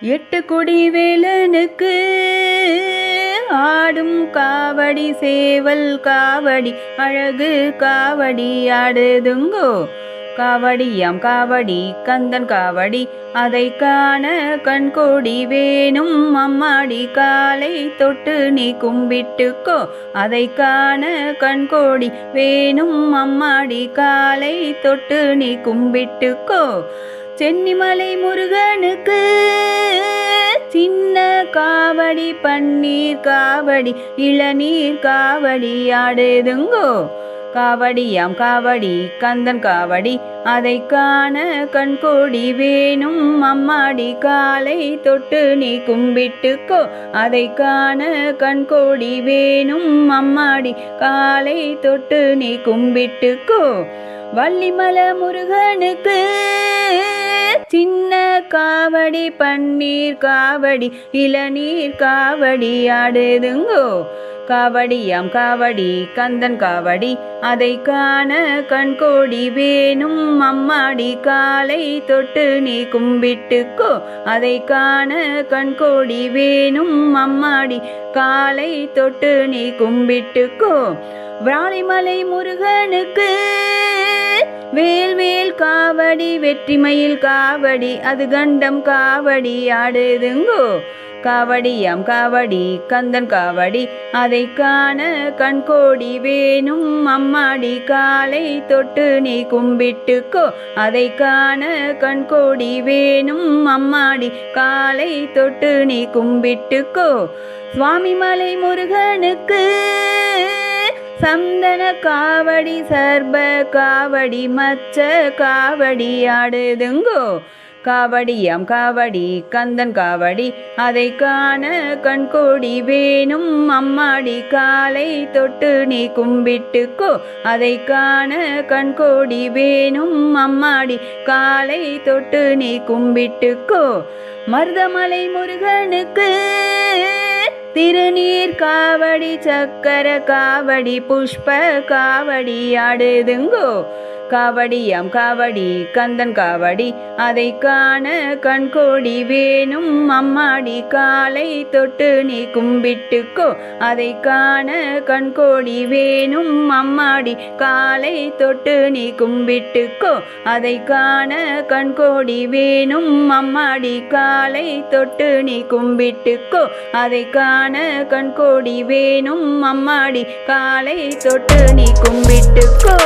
எட்டு கொடி வேலனுக்கு ஆடும் காவடி சேவல் காவடி அழகு காவடி ஆடுதுங்கோ. காவடியாம் காவடி கந்தன் காவடி அதை காண கண்கோடி வேணும். அம்மாடி காலை தொட்டு நீ கும்பிட்டுக்கோ அதை காண கண்கோடி வேணும். அம்மாடி காலை தொட்டு நீ கும்பிட்டுக்கோ. சென்னிமலை முருகனுக்கு சின்ன காவடி பன்னீர் காவடி இளநீர் காவடி ஆடுதுங்கோ. காவடியாம் காவடி கந்தன் காவடி அதை காண கண்கோடி வேணும். அம்மாடி காலை தொட்டு நீ கும்பிட்டுக்கோ. அதை காண கண்கோடி வேணும். அம்மாடி காலை தொட்டு நீ கும்பிட்டுக்கோ. வள்ளிமல முருகனுக்கு சின்ன காவடி பன்னீர் காவடி இளநீர் காவடி ஆடுதுங்கோ. காவடியாம் காவடி கந்தன் காவடி அதை காண கண்கோடி வேணும். அம்மாடி காலை தொட்டு நீ கும்பிட்டுக்கோ. அதை காண கண்கோடி வேணும். அம்மாடி காலை தொட்டு நீ கும்பிட்டுக்கோ. விராலிமலை முருகனுக்கு வே காவடி வெற்றிமயில் காவடி அது கண்டம் காவடி ஆடுதுங்கோ. காவடியாம் காவடி கந்தன் காவடி அதை காண கண்கோடி வேணும். அம்மாடி காலை தொட்டு நீ கும்பிட்டுக்கோ அதை காண கண்கோடி வேணும். அம்மாடி காலை தொட்டு நீ கும்பிட்டுக்கோ. சுவாமி மலை முருகனுக்கு சந்தன காவடி சர்ப காவடி மச்ச காவடி ஆடுதுங்கோ. காவடியாம் காவடி கந்தன் காவடி அதை காண கண்கோடி வேணும். அம்மாடி காலை தொட்டு நீ கும்பிட்டுக்கோ. அதை காண கண்கோடி வேணும். அம்மாடி காலை தொட்டு நீ கும்பிட்டுக்கோ. மருதமலை முருகனுக்கு திருநீர் காவடி சக்கர காவடி புஷ்ப காவடி ஆடுதுங்கோ. காவடியாம் காவடி கந்தன் காவடி அதை காண கண்கோடி வேணும். அம்மாடி காலை தொட்டு நீ கும்பிட்டுக்கோ அதை காண கண்கோடி வேணும். அம்மாடி காலை தொட்டு நீ கும்பிட்டுக்கோ அதை காண கண்கோடி வேணும். அம்மாடி காலை தொட்டு நீ கும்பிட்டுக்கோ அதை காண கண்கோடி வேணும். அம்மாடி காலை தொட்டு நீ கும்பிட்டுக்கோ.